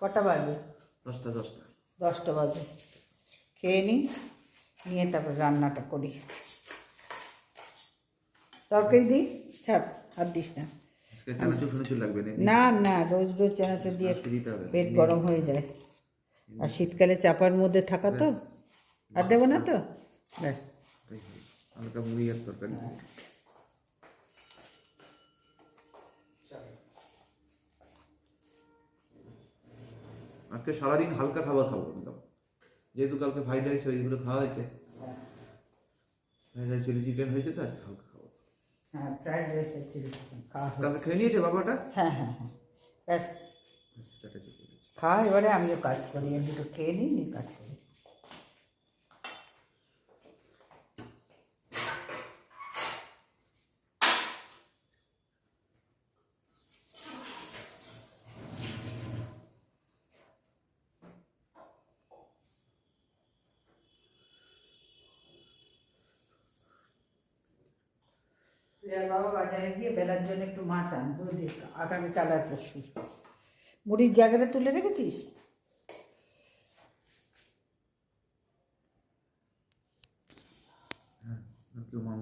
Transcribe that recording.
কটা বাজে? দশটা দশটা। দশটা বাজে। খেয়ে নিই নিয়ে তারপর রান্নাটা করি। তরকারি দিই ছাড় আর দিস না। না না রোজ রোজ চানাচুর দিয়ে পেট গরম হয়ে যায়। আর শীতকালে চাপার মধ্যে থাকা তো? আর দেবো না তো? ব্যাস। ওটাই হালকা মুড়ি আর তরকারি। আজকে সারাদিন হালকা খাবার খাব একদম। যেহেতু কালকে ফ্রাইড রাইস ওইগুলো খাওয়া হয়েছে। ফ্রাইড রাইস চিলি চিকেন হয়েছে তো আজকে হালকা খাব। হ্যাঁ ফ্রাইড রাইসের চিলি চিকেন খাওয়া। কালকে খেয়ে নিয়েছে বাবাটা হ্যাঁ হ্যাঁ হ্যাঁ। ব্যাস। খাওয়া এবারে আমিও কাজ করি আমি দুটো খেয়ে নিই নিয়ে কাজ করি। বাবা বাজারে গিয়ে বেলার জন্য একটু মাছ আন বুঝলি আগামীকাল আর পরশু মুড়ির জায়গাটা তুলে রেখেছিস? কেউ মা